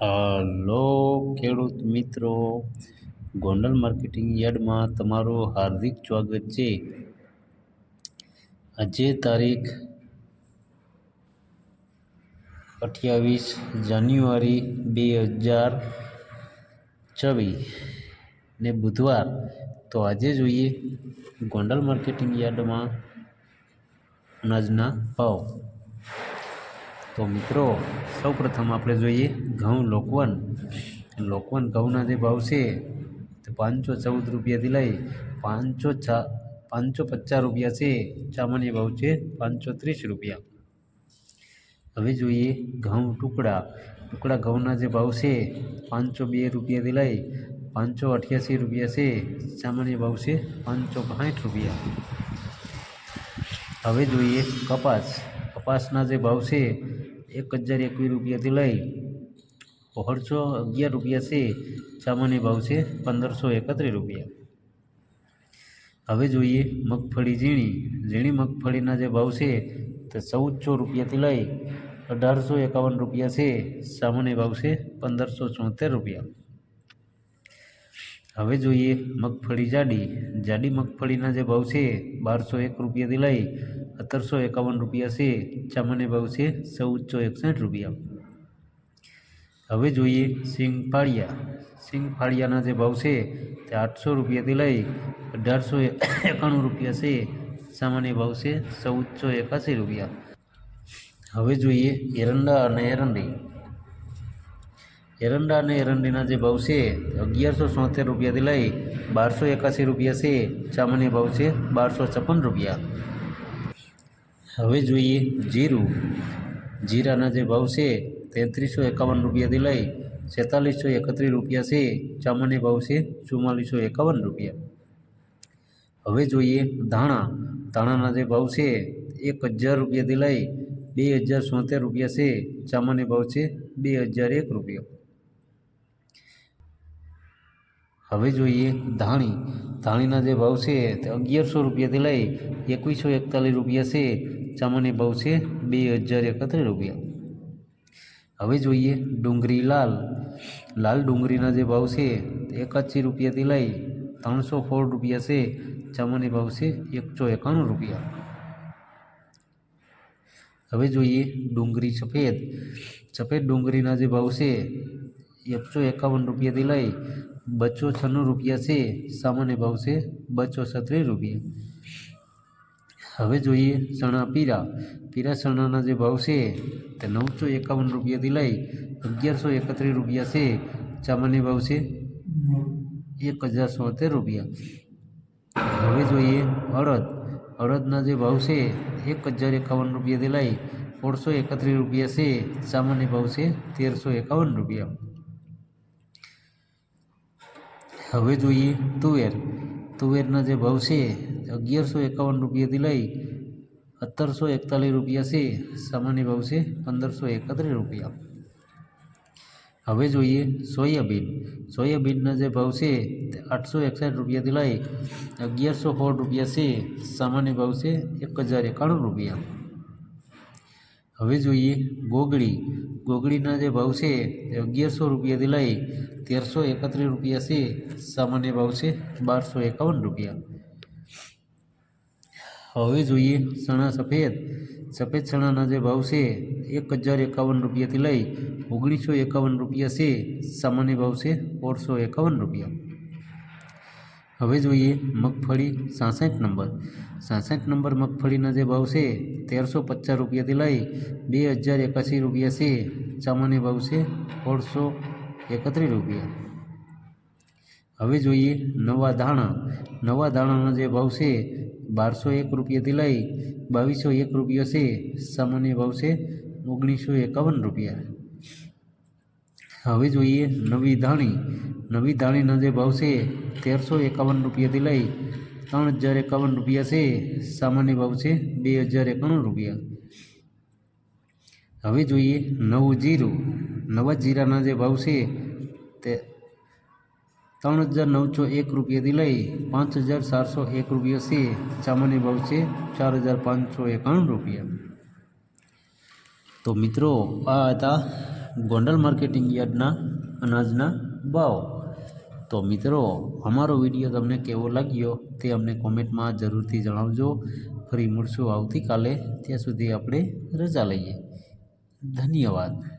Hello ખેડૂત મિત્રો. Gondal marketing યાર્ડમાં તમારું હાર્દિક સ્વાગત છે. આજે તારીખ અઠ્યાવીસ જાન્યુઆરી બે હજાર છવ્વીસ ને બુધવાર. તો આજે જોઈએ ગોંડલ માર્કેટિંગ યાર્ડમાં અનાજના ભાવ. તો મિત્રો, સૌપ્રથમ આપણે જોઈએ ઘઉં લોકવન. લોકવન ઘઉંના જે ભાવ છે, તે પાંચસો ચૌદ રૂપિયાથી લઈ પાંચસો ચા, પાંચસો પચાસ રૂપિયા છે. સામાન્ય ભાવ છે પાંચસો ત્રીસ રૂપિયા. હવે જોઈએ ઘઉં ટુકડા. ટુકડા ઘઉંના જે ભાવ છે, પાંચસો બે રૂપિયાથી લઈ પાંચસો અઠ્યાસી રૂપિયા છે. સામાન્ય ભાવ છે પાંચસો સાઠ રૂપિયા. હવે જોઈએ કપાસ. કપાસના જે ભાવ છે એક હજાર એકવીસ રૂપિયાથી લઈ સોળસો અગિયાર રૂપિયા છે. સામાન્ય ભાવ છે પંદરસો એકત્રીસ રૂપિયા. હવે જોઈએ મગફળી ઝીણી. ઝીણી મગફળીના જે ભાવ છે તે ચૌદસો રૂપિયાથી લઈ અઢારસો એકાવન રૂપિયા છે. સામાન્ય ભાવ છે પંદરસો ચોતેર રૂપિયા. હવે જોઈએ મગફળી જાડી. જાડી મગફળીના જે ભાવ છે, બારસો એક રૂપિયાથી લઈ સત્તરસો એકાવન રૂપિયા છે. સામાન્ય ભાવ છે ચૌદસો એકસઠ રૂપિયા. હવે જોઈએ સિંગ ફાળિયા સિંગ ફાળિયાના જે ભાવ છે તે આઠસો રૂપિયાથી લઈ અઢારસો એકાણું રૂપિયા છે. સામાન્ય ભાવ છે ચૌદસો એકાસી રૂપિયા. હવે જોઈએ એરંડા અને એરંડી. એરંડા અને એરંડીના જે ભાવ છે, અગિયારસો સોતેર રૂપિયાથી લઈ બારસો એકાસી રૂપિયા છે, સામાન્ય ભાવ છે બારસો છપ્પન રૂપિયા. હવે જોઈએ જીરું. જીરાના જે ભાવ છે, તેત્રીસો એકાવન રૂપિયાથી લઈ છેતાલીસો એકત્રીસ રૂપિયા છે, સામાન્ય ભાવ છે ચુમ્માલીસો એકાવન રૂપિયા. હવે જોઈએ ધાણા. ધાણાના જે ભાવ છે, એક હજાર રૂપિયાથી લઈ બે હજાર સોતેર રૂપિયા છે, સામાન્ય ભાવ છે બે હજાર એક રૂપિયા. હવે જોઈએ ધાણી. ધાણીના જે ભાવ છે તે અગિયારસો રૂપિયાથી લઈ એકવીસો એકતાલીસ રૂપિયા છે. સામાન્ય ભાવ છે બે હજાર એકત્રીસ રૂપિયા. હવે જોઈએ ડુંગળી લાલ. લાલ ડુંગળીના જે ભાવ છે તે એકાસી રૂપિયાથી લઈ ત્રણસો સોળ રૂપિયા છે. સામાન્ય ભાવ છે એકસો એકાણું રૂપિયા. હવે જોઈએ ડુંગળી સફેદ. સફેદ ડુંગળીના જે ભાવ છે એકસો એકાવન રૂપિયાથી લઈ બસો છન્નું રૂપિયા છે સામાન્ય ભાવ છે બચ્ચો છત્રીસ રૂપિયા હવે જોઈએ ચણા પીરા પીરા ચણાના જે ભાવ છે તે નવસો એકાવન રૂપિયાથી લઈ અગિયારસો એકત્રીસ રૂપિયા છે સામાન્ય ભાવ છે એક હજાર સોતેર રૂપિયા હવે જોઈએ અડદ અડદના જે ભાવ છે એક હજાર એકાવન રૂપિયાથી લઈ સોળસો એકત્રીસ રૂપિયા છે સામાન્ય ભાવ છે તેરસો એકાવન રૂપિયા હવે જોઈએ તુવેર. તુવેરના જે ભાવ છે અગિયારસો એકાવન રૂપિયાથી લઈ સત્તરસો એકતાલીસ રૂપિયા છે. સામાન્ય ભાવ છે પંદરસો એકત્રીસ રૂપિયા. હવે જોઈએ સોયાબીન. સોયાબીનના જે ભાવ છે તે આઠસો એકસાઠ રૂપિયાથી લઈ અગિયારસો સોળ રૂપિયા છે. સામાન્ય ભાવ છે એક હજાર એકાણું રૂપિયા. હવે જોઈએ ગોગળી. ગોગળીના જે ભાવ છે અગિયારસો રૂપિયાથી લઈ તેરસો એકત્રીસ રૂપિયા છે. સામાન્ય ભાવ છે બારસો એકાવન રૂપિયા. હવે જોઈએ ચણા સફેદ. સફેદ ચણાના જે ભાવ છે એક હજાર એકાવન રૂપિયાથી લઈ ઓગણીસો એકાવન રૂપિયા છે. સામાન્ય ભાવ છે ઓળસો એકાવન રૂપિયા. હવે જોઈએ મગફળી સાસઠ નંબર. સાસઠ નંબર મગફળીના જે ભાવ છે તેરસો પચાસ રૂપિયાથી લઈ બે હજાર એકાસી રૂપિયા છે. સામાન્ય ભાવ છે સોળસો એકત્રીસ રૂપિયા. હવે જોઈએ નવા ધાણા. નવા ધાણાના જે ભાવ છે બારસો એક રૂપિયાથી લઈ બાવીસો એક રૂપિયા છે. સામાન્ય ભાવ છે ઓગણીસો એકાવન રૂપિયા. હવે જોઈએ નવી ધાણી. નવી ધાણીના જે ભાવ છે તેરસો એકાવન રૂપિયાથી લઈ ત્રણ હજાર એકાવન રૂપિયા છે, સામાન્ય ભાવ છે બે હજાર એકાણું રૂપિયા. હવે જોઈએ નવું જીરું. નવા જીરાના જે ભાવ છે તે ત્રણ હજાર નવસો એક રૂપિયાથી લઈ પાંચ હજાર ચારસો એક રૂપિયા છે, સામાન્ય ભાવ છે ચાર હજાર પાંચસો એકાણું રૂપિયા. તો મિત્રો, આ હતા ગોંડલ માર્કેટિંગ યાર્ડના અનાજના ભાવ. તો મિત્રો, અમારો વીડિયો તમને કેવો લાગ્યો તે અમને કોમેન્ટમાં જરૂરથી જણાવજો. ફરી મળશું આવતીકાલે. ત્યાં સુધી આપણે રજા લઈએ. ધન્યવાદ.